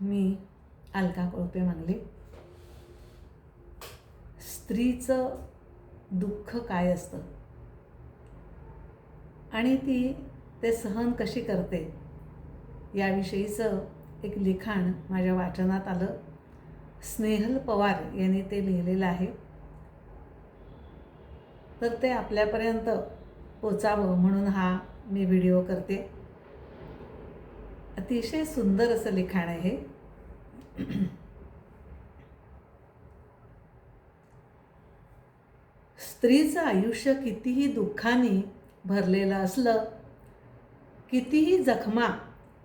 मी अलका कोळपे मागले. स्त्रीचं दुःख काय असतं? आणि ती ते सहन कशी करते? याविषयीचं एक लिखाण माझ्या वाचनात आलं. स्नेहल पवार यांनी ते लिहिलेलं आहे. तर ते आपल्यापर्यंत पोचावं म्हणून हा मी व्हिडिओ करते. अतिशय सुंदर असं लिखाण आहे. स्त्रीचं आयुष्य कितीही दुःखाने भरलेलं असलं कितीही जखमा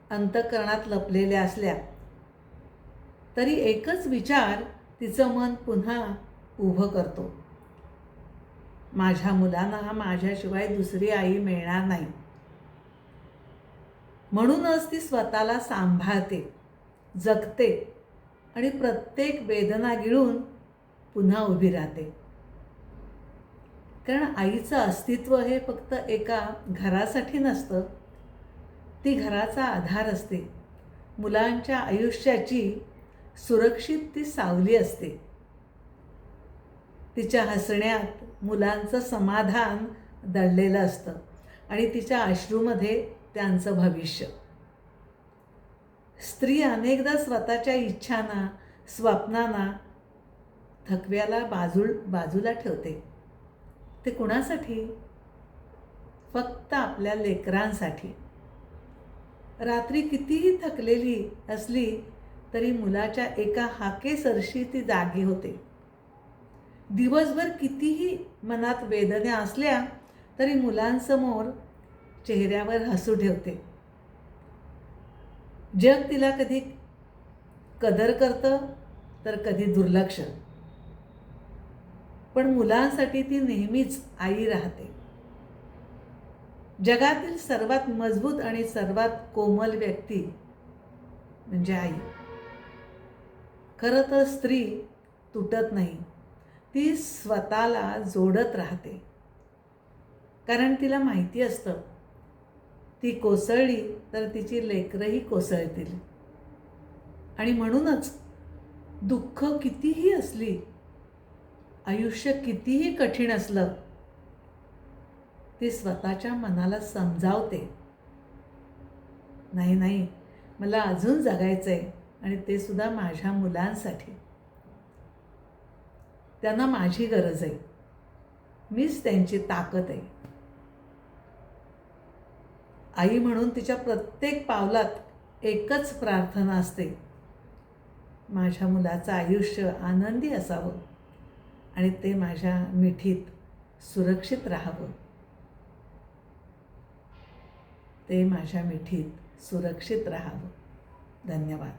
अंतकरणात लपलेल्या असल्या तरी एकच विचार तिचं मन पुन्हा उभं करतो. माझ्या मुलांना माझ्याशिवाय दुसरी आई मिळणार नाही. म्हणूनच ती स्वतःला सांभाळते जगते आणि प्रत्येक वेदना गिळून पुन्हा उभी राहते. कारण आईचं अस्तित्व हे फक्त एका घरासाठी नसतं ती घराचा आधार असते. मुलांच्या आयुष्याची सुरक्षित ती सावली असते. तिच्या हसण्यात मुलांचं समाधान दडलेलं असतं आणि तिच्या अश्रूमध्ये त्यांचं भविष्य. स्त्री अनेकदा स्वतःच्या इच्छांना स्वप्नांना थकव्याला बाजू बाजूला ठेवते. ते कुणासाठी? फक्त आपल्या लेकरांसाठी. रात्री कितीही थकलेली असली तरी मुलाच्या एका हाकेसरशी ती जागी होते. दिवसभर कितीही मनात वेदना असल्या तरी मुलांसमोर चेहऱ्यावर हसू ठेवते. जग तिला कधी कदर करतं तर कधी दुर्लक्ष. पण मुलांसाठी ती नेहमीच आई राहते. जगातील सर्वात मजबूत आणि सर्वात कोमल व्यक्ती म्हणजे आई. खरं तर स्त्री तुटत नाही. ती स्वतःला जोडत राहते. कारण तिला माहिती असतं ती कोसळली तर तिची लेकरंही कोसळतील. आणि म्हणूनच दुःख कितीही असली आयुष्य कितीही कठीण असलं ती स्वतःच्या मनाला समजावते. नाही नाही मला अजून जगायचं आहे आणि ते सुद्धा माझ्या मुलांसाठी. त्यांना माझी गरज आहे. मीच त्यांची ताकद आहे. आई म्हणून तिच्या प्रत्येक पावलात एकच प्रार्थना असते. माझ्या मुलाचं आयुष्य आनंदी असावं आणि ते माझ्या मिठीत सुरक्षित राहावं. ते माझ्या मिठीत सुरक्षित राहावं. धन्यवाद.